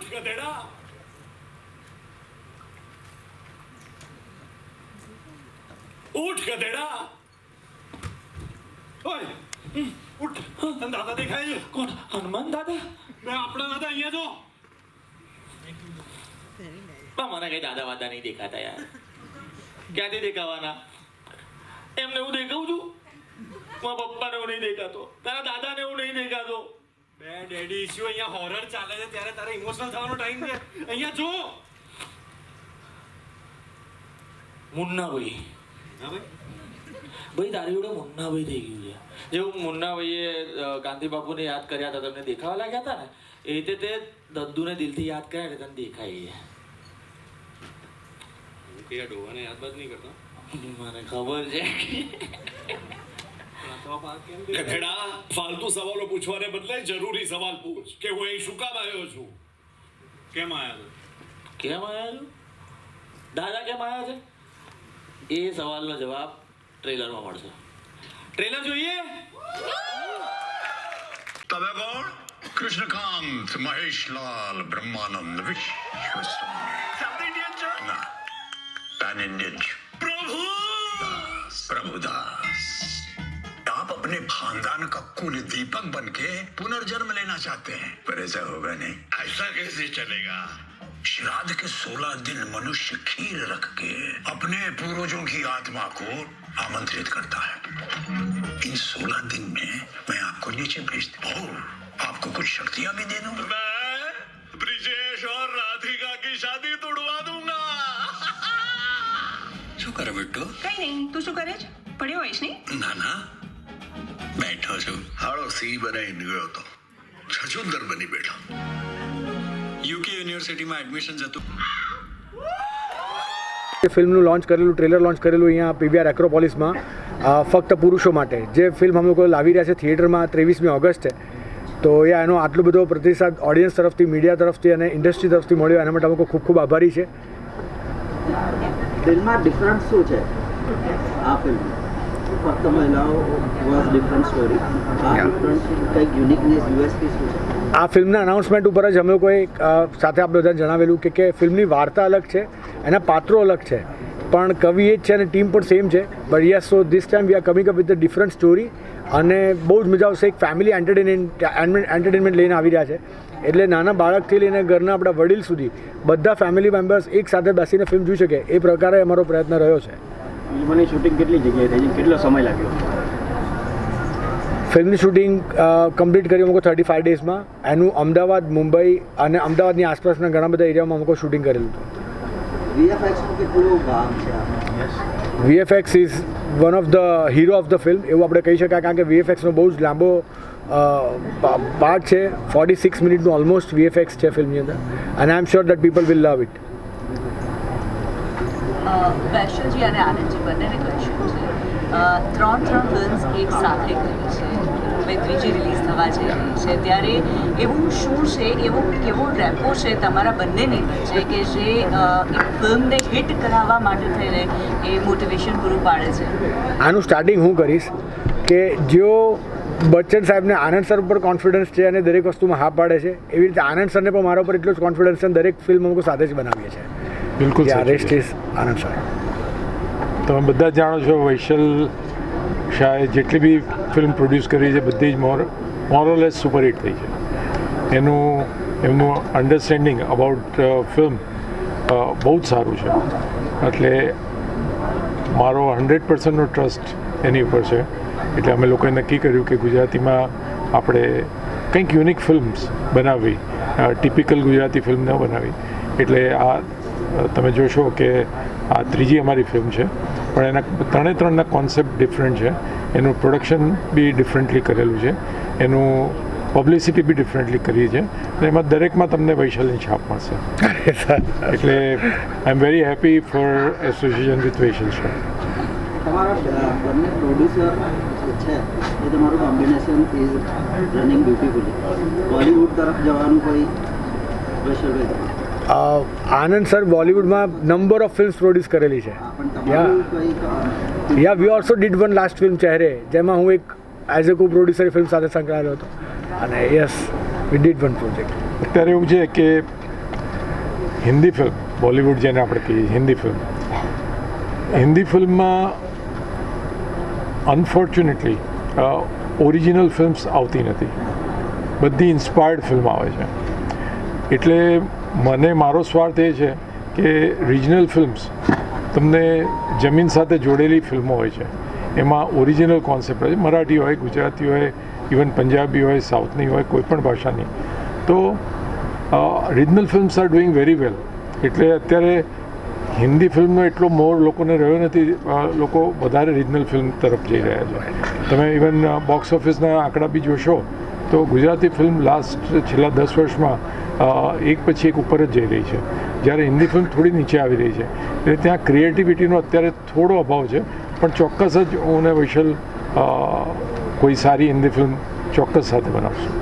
ઉઠ ગધેડા ઉઠ ગધેડા ઓય. ઉઠ. તને દાદા દેખાય છે? કોણ? હનુમાન દાદા? મેં આપણા દાદા અહીંયા જો. પણ મને કઈ દાદા વાદા નહીં દેખાતા યાર. ક્યાંથી દેખાવાના? એમને હું દેખાઉં છું? મારા પપ્પાને હું નહીં દેખાતો. તારા દાદાને હું નહીં દેખાતો. બે ડેડી ઇશ્યુ અહીંયા હોરર ચાલે છે ત્યારે તારે ઇમોશનલ થવાનો ટાઈમ છે. અહીંયા જો. મુન્નાભાઈ. ભાઈ ભાઈ તારી જોડે મુન્નાભાઈ થઈ ગયું છે. જેવું મુન્નાભાઈએ ગાંધી બાપુને યાદ કર્યા હતા તમને દેખાવા લાગ્યા હતા ને? એ રીતે તે દદ્દુને દિલથી યાદ કર્યા એટલે તને દેખાય ડોવાને યાદ બાદ નહીં કરતો? છે મને ખબર છે. ગધેડા ફાલતુ સવાલો પૂછવાને બદલે જરૂરી સવાલ પૂછ કે હું અહીં શું કામ આવ્યો છું? કેમ આવ્યો કેમ આવ્યો દાદા કેમ આવ્યા છે? એ સવાલનો જવાબ ટ્રેલરમાં મળશે. ટ્રેલર જોઈએ? તમે કોણ? કૃષ્ણકાંત મહેશલાલ બ્રહ્માનંદ વિશ્વ સાઉથ ઇન્ડિયન છો. પ્રભુ! પ્રભુદાસ. अपने खानदान का कुल दीपक बन के पुनर्जन्म लेना चाहते हैं पर ऐसा होगा नहीं ऐसा कैसे चलेगा श्राद्ध के सोलह दिन मनुष्य खीर रख के अपने पूर्वजों की आत्मा को आमंत्रित करता है इन सोलह दिन में मैं आपको नीचे भेज दूं और आपको कुछ शक्तियां भी दे दूं मैं ब्रिजेश और राधिका की शादी तोड़वा दूंगा શું કરે બેટો કઈ નહીં તું શું કરે છે પડ્યો હોઈશ નહીં ના ના બેઠો છું. હાળો સી બનાવી નીકળ્યો હતો. છછુંદર બની બેઠો. યુકે યુનિવર્સિટીમાં એડમિશન હતું ફિલ્મનું લોન્ચ કરેલું ટ્રેલર લોન્ચ કરેલું અહીંયા પીવીઆર એક્રોપોલિસમાં ફક્ત પુરુષો માટે. જે ફિલ્મ અમે લોકો લાવી રહ્યા છે થિયેટરમાં ત્રેવીસમી ઓગસ્ટે તો એ એનો આટલો બધો પ્રતિસાદ ઓડિયન્સ તરફથી મીડિયા તરફથી અને ઇન્ડસ્ટ્રી તરફથી મળ્યો એના માટે અમે લોકો ખૂબ ખૂબ આભારી છે. ફિલ્મમાં ડિફરન્સ શું છે આ ફિલ્મ ફક્ત આ ફિલ્મના અનાઉન્સમેન્ટ ઉપર જ અમે લોકોએ સાથે આપણે બધાને જણાવેલું કે કે ફિલ્મની વાર્તા અલગ છે, એના પાત્રો અલગ છે. પણ કવિ એ જ છે અને ટીમ પણ સેમ છે. But yes so this time we are coming up with the different story અને બહુ જ મજા આવશે. એક ફેમિલી એન્ટરટેનમેન્ટ એન્ટરટેનમેન્ટ લઈને આવી રહ્યા છે. એટલે નાના બાળકથી લઈને ઘરના આપણા વડીલ સુધી બધા ફેમિલી મેમ્બર્સ એક સાથે બેસીને ફિલ્મ જોઈ શકે. એ પ્રકારે અમારો પ્રયત્ન રહ્યો છે. ફિલ્મની શૂટિંગ કેટલી જગ્યાએ થઈ કેટલો સમય લાગ્યો? ફિલ્મની શૂટિંગ કમ્પ્લીટ કરી અમુક થર્ટી ફાઇવ ડેઝમાં એનું અમદાવાદ મુંબઈ અને અમદાવાદની આસપાસના ઘણા બધા એરિયામાં અમુક શૂટિંગ કરેલું હતું. VFX is one of the hero of the film એવું આપણે કહી શકાય કારણ કે વીએફએક્સનો બહુ જ લાંબો પાર્ટ છે. ફોર્ટી સિક્સ મિનિટનું ઓલમોસ્ટ વીએફએક્સ છે ફિલ્મની અંદર. And I am sure that people will love it વૈશ્વજી અને આનંદજી બંનેને કહીશું છે. ત્રણ ત્રણ ફિલ્મ્સ એક સાથે કરી છે. હવે ત્રીજી રિલીઝ થવા જઈ રહી છે. ત્યારે એવું શું છે, એવો કેવો રેપો છે તમારા બંનેની? વચ્ચે કે જે એક ફિલ્મને હિટ કરાવવા માટે થઈને એ મોટિવેશન પૂરું પાડે છે. આનું સ્ટાર્ટિંગ હું કરીશ કે જો બચ્ચન સાહેબને આનંદ સર ઉપર કોન્ફિડન્સ છે અને દરેક વસ્તુમાં હા પાડે છે, એવી રીતે આનંદ સરને પણ મારા ઉપર એટલો જ કોન્ફિડન્સ છે દરેક ફિલ્મ અમે સાથે જ બનાવીએ છીએ. બિલકુલ રેસ્ટ. ઇઝ આનંદ સર તમે બધા જાણો છો વૈશલ શાહે જેટલી બી ફિલ્મ પ્રોડ્યુસ કરી છે બધી જ મોર મોરલેસ સુપરહિટ થઈ છે. એનું એમનું અન્ડરસ્ટેન્ડિંગ અબાઉટ ફિલ્મ બહુ જ સારું છે. એટલે મારો હંડ્રેડ પર્સન્ટનો ટ્રસ્ટ એની ઉપર છે. એટલે અમે લોકોએ નક્કી કર્યું કે ગુજરાતીમાં આપણે કંઈક યુનિક ફિલ્મ્સ બનાવવી ટિપિકલ ગુજરાતી ફિલ્મ ન બનાવી એટલે આ તમે જોશો કે આ ત્રીજી અમારી ફિલ્મ છે. પણ એના ત્રણે ત્રણના કોન્સેપ્ટ ડિફરન્ટ છે. એનું પ્રોડક્શન બી ડિફરન્ટલી કરેલું છે. એનું પબ્લિસિટી બી ડિફરન્ટલી કરી છે. અને એમાં દરેકમાં તમને વૈશાલની છાપ મળશે. એટલે I am very happy for association with Vaishal Shah તમારા બંને પ્રોડ્યુસર છે એ તમારું combination is running beautifully Bollywood તરફ જવાનું કોઈ વૈશ્વભાઈ આનંદ સર બોલિવૂડમાં નંબર ઓફ ફિલ્મ્સ પ્રોડ્યુસ કરેલી છે. Yeah yeah we also did one last film Chehre જેમાં હું એક એઝ અ કો પ્રોડ્યુસર ફિલ્મ સાથે સંકળાયેલો હતો. અને yes we did one project અત્યારે એવું છે કે હિન્દી ફિલ્મ બોલિવૂડ જેને આપણે કહીએ હિન્દી ફિલ્મ હિન્દી ફિલ્મમાં અનફોર્ચ્યુનેટલી ઓરિજિનલ ફિલ્મ્સ આવતી નથી. બધી ઇન્સ્પાયર્ડ ફિલ્મ આવે છે. એટલે મને મારો સ્વાર્થ એ છે કે રિજનલ ફિલ્મ્સ તમને જમીન સાથે જોડેલી ફિલ્મો હોય છે. એમાં ઓરિજિનલ કોન્સેપ્ટ હોય મરાઠી હોય, ગુજરાતી હોય ઇવન પંજાબી હોય સાઉથની હોય, કોઈ પણ ભાષાની. તો regional films are doing very well એટલે અત્યારે હિન્દી ફિલ્મનો એટલો મોર લોકોને રહ્યો નથી લોકો વધારે રિજનલ ફિલ્મ તરફ જઈ રહ્યા છે. તમે ઇવન બોક્સ ઓફિસના આંકડા બી જોશો તો ગુજરાતી ફિલ્મ લાસ્ટ છેલ્લા દસ વર્ષમાં એક પછી એક ઉપર જ જઈ રહી છે. જ્યારે હિન્દી ફિલ્મ થોડી નીચે આવી રહી છે. એટલે ત્યાં ક્રિએટિવિટીનો અત્યારે થોડો અભાવ છે, પણ ચોક્કસ જ હું ને વૈશલ કોઈ સારી હિન્દી ફિલ્મ ચોક્કસ સાથે બનાવશું.